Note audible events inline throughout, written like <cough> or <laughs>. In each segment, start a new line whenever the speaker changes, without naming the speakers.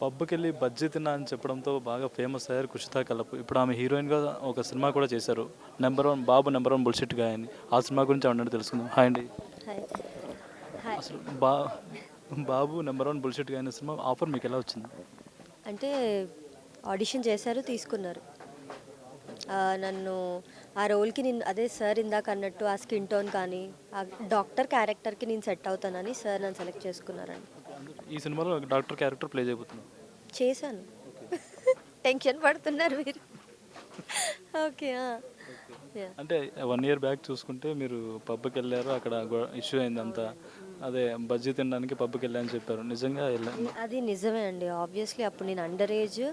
పబ్కి వెళ్ళి బజ్జీ తిన్నా అని చెప్పడంతో బాగా ఫేమస్ అయ్యారు కుషితా కలప్ ఇప్పుడు ఆమె హీరోయిన్గా ఒక సినిమా కూడా చేశారు. Number one Babu number one బుల్షిట్గా అని. ఆ సినిమా గురించి అన్నట్టు తెలుసుకుందాం. హాయ్ అండి. అసలు బా బాబు నెంబర్ వన్ బుల్షిట్గా అనే సినిమా ఆఫర్ మీకు ఎలా వచ్చింది?
అంటే ఆడిషన్ చేశారు తీసుకున్నారు. నన్ను ఆ రోల్కి నేను అదే సార్ ఇందాక అన్నట్టు ఆ స్కిన్ టోన్ కానీ ఆ డాక్టర్ క్యారెక్టర్కి నేను సెట్ అవుతానని సార్ నన్ను సెలెక్ట్ చేసుకున్నారండి.
ఈ సినిమాలో డాక్టర్ క్యారెక్టర్ ప్లే చేయబోతున్నాం
చేశాను. టెన్షన్ పడుతున్నారు మీరు. ఓకే
అంటే వన్ ఇయర్ బ్యాక్ చూసుకుంటే మీరు పబ్కి వెళ్ళారు అక్కడ ఇష్యూ అయింది అంతా అదే బజ్జీ తినడానికి పబ్కి వెళ్ళాలని చెప్పారు. నిజంగా వెళ్ళాను
అది నిజమే అండి. ఆబ్వియస్లీ అప్పుడు నేను అండర్ ఏజ్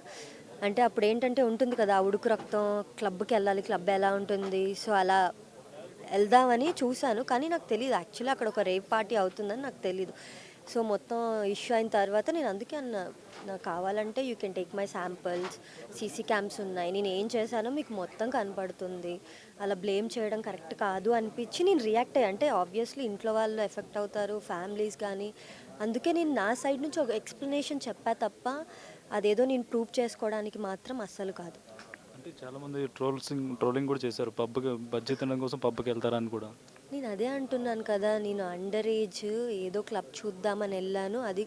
అంటే అప్పుడు ఏంటంటే ఉంటుంది కదా ఆ ఉడుకు రక్తం క్లబ్కి వెళ్ళాలి క్లబ్ ఎలా ఉంటుంది సో అలా వెళ్దామని చూశాను. కానీ నాకు తెలియదు యాక్చువల్లీ అక్కడ ఒక రేప్ పార్టీ అవుతుందని నాకు తెలియదు సో మొత్తం ఇష్యూ అయిన తర్వాత నేను అందుకే అన్న నాకు కావాలంటే you can take my samples CC cams ఉన్నాయి. నేను ఏం చేశానో మీకు మొత్తం కనపడుతుంది. అలా బ్లేమ్ చేయడం కరెక్ట్ కాదు అనిపించి నేను రియాక్ట్ అయ్యా. అంటే ఆబ్వియస్లీ ఇంట్లో వాళ్ళు ఎఫెక్ట్ అవుతారు ఫ్యామిలీస్ కానీ అందుకే నేను నా సైడ్ నుంచి ఒక ఎక్స్ప్లెనేషన్ చెప్పా తప్ప అదేదో నేను ప్రూవ్ చేసుకోవడానికి మాత్రం అస్సలు కాదు.
అంటే చాలా మంది ట్రోల్సింగ్ ట్రోలింగ్ కూడా చేశారు. పబ్కి బజ్జీ తినడం కోసం పబ్కి వెళ్తారని కూడా.
నేను అదే అంటున్నాను కదా నేను అండర్ ఏజ్ ఏదో క్లబ్ చూద్దామని వెళ్ళాను. అది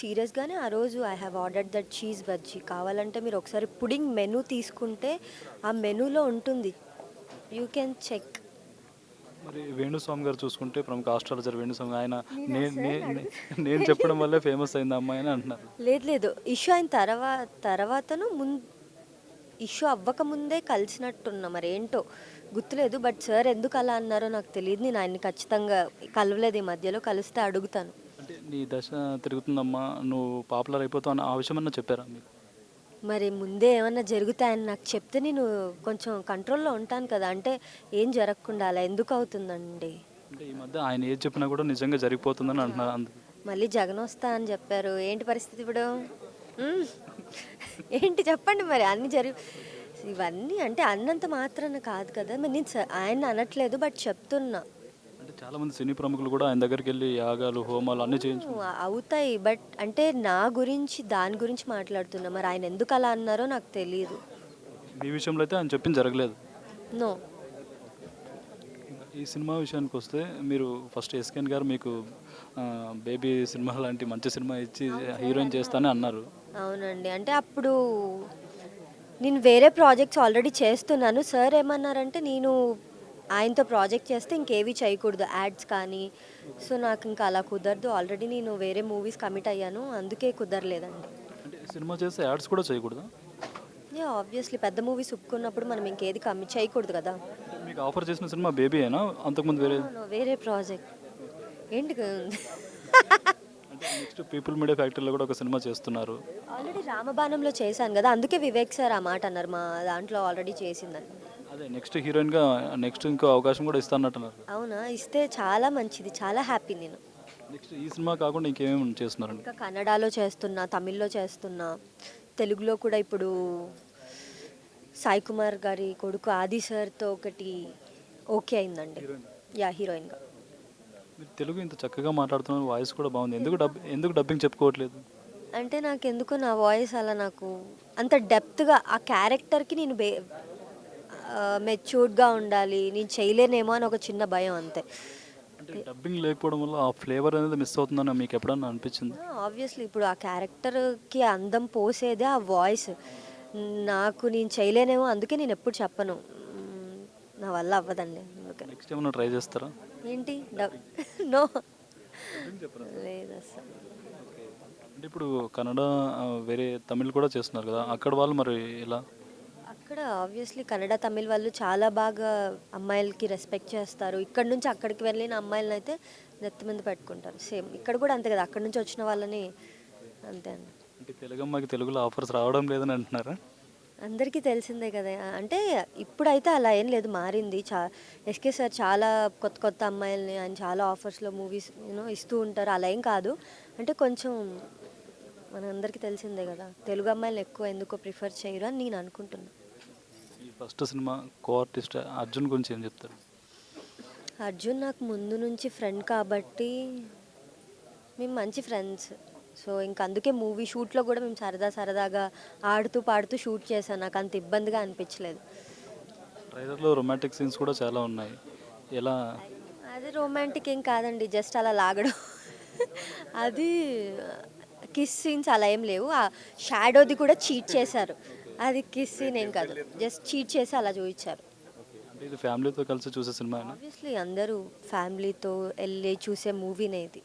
సీరియస్గానే ఆ రోజు I have order that cheese bajji కావాలంటే మీరు ఒకసారి పుడింగ్ మెనూ తీసుకుంటే ఆ మెనూలో ఉంటుంది. యూ కెన్ చెక్
మరి వేణుస్వామి గారు చూసుకుంటే ప్రముఖ ఆస్ట్రాలజర్ వేణుస్వామి ఆయన నేను చెప్పడం వల్లే ఫేమస్ అయింది అమ్మాయి అని అంటున్నారు.
లేదు లేదు. ఇష్యూ అయిన తర్వాత తర్వాతను ముం ఇష్యూ అవ్వకముందే కలిసినట్టున్నా మరి ఏంటో. గుర్తులేదు బట్ సార్ ఎందుకు అలా అన్నారో నాకు తెలియదు నేను ఆయన్ని ఖచ్చితంగా కలవలేదు ఈ మధ్యలో కలిస్తే అడుగుతాను.
అంటే నీ దశ తిరుగుతుందమ్మా నువ్వు పాపులర్ అయిపోతావు అని ఆ చెప్పారా మీకు?
మరి ముందే ఏమన్నా జరుగుతాయని నాకు చెప్తే నేను కొంచెం కంట్రోల్లో ఉంటాను కదా. అంటే ఏం జరగకుండా అలా ఎందుకు అవుతుందండి?
అంటే ఈ మధ్య ఆయన ఏది చెప్పినా కూడా నిజంగా జరిగిపోతుందని అంటున్నారు అందుకు
మళ్ళీ జగన్ వస్తా అని చెప్పారు. ఏంటి పరిస్థితి ఇప్పుడు. ఏంటి చెప్పండి మరి అన్ని జరిగి ఇవన్నీ అంటే అన్నంత మాత్రాన కాదు కదా. మరి నేను స- ఆయన అనట్లేదు బట్ చెప్తున్నా.
అంటే చాలా మంది సినీ ప్రముఖులు కూడా ఆయన దగ్గరికి వెళ్ళి యాగాలు హోమాలు అన్నీ చేయించు
అవుతాయి బట్ అంటే నా గురించి దాని గురించి మాట్లాడుతున్నా. మరి ఆయన ఎందుకు అలా అన్నారో నాకు తెలియదు
మీ విషయంలో అయితే ఆయన చెప్పింది జరగలేదు.
నో.
ఈ సినిమా విషయానికి వస్తే మీరు ఫస్ట్ ఎస్కెన్ గారు మీకు ఆ, బేబీ సినిమా లాంటి మంచి సినిమా ఇచ్చి హీరోయిన్ చేస్తానని అన్నారు.
అవునండి. అంటే అప్పుడు నేను వేరే ప్రాజెక్ట్స్ ఆల్రెడీ చేస్తున్నాను. సార్ ఏమన్నారంటే నేను ఆయనతో ప్రాజెక్ట్ చేస్తే ఇంకేవి చేయకూడదు యాడ్స్ కానీ. సో నాకు ఇంకా అలా కుదరదు. ఆల్రెడీ నేను వేరే మూవీస్ కమిట్ అయ్యాను. అందుకే కుదరలేదండి.
సినిమా చేస్తే యాడ్స్ కూడా చేయకూడదా?
Yeah obviously. పెద్ద మూవీస్ ఒప్పుకున్నప్పుడు మనం ఇంకేది కమిట్ చేయకూడదు కదా.
మీకు ఆఫర్ చేసిన సినిమా బేబీ అయినా అంతకుముందు వేరే
వేరే ప్రాజెక్ట్. ఏంటి <laughs>
నెక్స్ట్ పీపుల్ మీడియా ఫ్యాక్టరీలో కూడా ఒక సినిమా చేస్తున్నారు.
ఆల్రెడీ రామబాణంలో చేశాను కదా అందుకే వివేక్ సార్ ఆ మాట అన్నారు మా దాంట్లో ఆల్రెడీ చేసిందని.
అదే నెక్స్ట్ హీరోయిన్గా నెక్స్ట్ ఇంకో అవకాశం కూడా ఇస్తానట్టున్నారు.
అవునా? ఇస్తే చాలా మంచిది చాలా హ్యాపీ నేను.
నెక్స్ట్ ఈ సినిమా కాకుండా ఇంకేమేమి చేస్తున్నారండి
ఇంకా కన్నడలో చేస్తున్నా తమిళ్ళో చేస్తున్నా తెలుగులో కూడా ఇప్పుడు సాయి కుమార్ గారి కొడుకు ఆది సార్తో ఒకటి ఓకే అయిందండి. యా హీరోయిన్గా
మీరు తెలుగు ఇంత చక్కగా మాట్లాడుతున్నారు వాయిస్ కూడా బాగుంది. ఎందుకు డబ్ ఎందుకు డబ్బింగ్ చెప్పుకోవట్లేదు?
అంటే నాకు ఎందుకో నా వాయిస్ అలా నాకు అంత డెప్త్గా ఆ క్యారెక్టర్కి నేను బే మెచ్యూర్డ్గా ఉండాలి నేను చేయలేనేమో అని ఒక చిన్న భయం అంతే.
అంటే డబ్బింగ్ లేకపోవడం వల్ల ఆ ఫ్లేవర్ అనేది మిస్ అవుతుందని మీకు ఎప్పుడన్నా అనిపించింది?
ఆబ్వియస్లీ ఇప్పుడు ఆ క్యారెక్టర్కి అందం పోసేదే ఆ వాయిస్ నాకు నేను చేయలేనేమో అందుకే నేను ఎప్పుడు చెప్పను. నా వల్ల అవ్వదండి
నెక్స్ట్ ఏమైనా ట్రై చేస్తారా?
ఏంటి? నో లేదు అసలు
అంటే ఇప్పుడు కన్నడ వేరే తమిళ్ కూడా చేస్తున్నారు కదా అక్కడ వాళ్ళు మరి ఎలా?
అక్కడ ఆబ్వియస్లీ కన్నడ తమిళ్ వాళ్ళు చాలా బాగా అమ్మాయిలకి రెస్పెక్ట్ చేస్తారు. ఇక్కడ నుంచి అక్కడికి వెళ్ళిన అమ్మాయిలను అయితే నెత్తి మీద పెట్టుకుంటారు. సేమ్ ఇక్కడ కూడా అంతే కదా అక్కడ నుంచి వచ్చిన వాళ్ళని అంతే అండి.
అంటే తెలుగు అమ్మాయికి తెలుగులో ఆఫర్స్ రావడం లేదని అంటున్నారా?
అందరికీ తెలిసిందే కదా. అంటే ఇప్పుడైతే అలా ఏం లేదు మారింది. చా ఎస్కే సార్ చాలా కొత్త కొత్త అమ్మాయిల్ని ఆయన చాలా ఆఫర్స్లో మూవీస్ యూనో ఇస్తూ ఉంటారు. అలా ఏం కాదు. అంటే కొంచెం మనందరికీ తెలిసిందే కదా. తెలుగు అమ్మాయిలను ఎక్కువ ఎందుకో ప్రిఫర్ చేయరు అని నేను అనుకుంటున్నాను
ఈ first cinema co artist Arjun గురించి ఏం చెప్తారు?
అర్జున్ నాకు ముందు నుంచి ఫ్రెండ్ కాబట్టి మేము మంచి ఫ్రెండ్స్ సో ఇంక అందుకే మూవీ షూట్లో కూడా మేము సరదా సరదాగా ఆడుతూ పాడుతూ షూట్ చేశాను నాకు అంత ఇబ్బందిగా అనిపించలేదు.
ట్రైలర్లో రొమాంటిక్ సీన్స్ కూడా చాలా ఉన్నాయి. ఎలా?
అది రొమాంటిక్ ఏం కాదండి జస్ట్ అలా లాగడం. అది కిస్ సీన్స్ అలా ఏం లేవు. ఆ షాడోది కూడా చీట్ చేశారు. అది కిస్ సీన్ ఏం కాదు జస్ట్ చీట్ చేసి అలా చూపించారు.
అంటే ఇది ఫ్యామిలీతో కలిసి చూసే సినిమా
ఆబ్వియస్లీ అందరూ ఫ్యామిలీతో వెళ్ళి చూసే మూవీనే ఇది.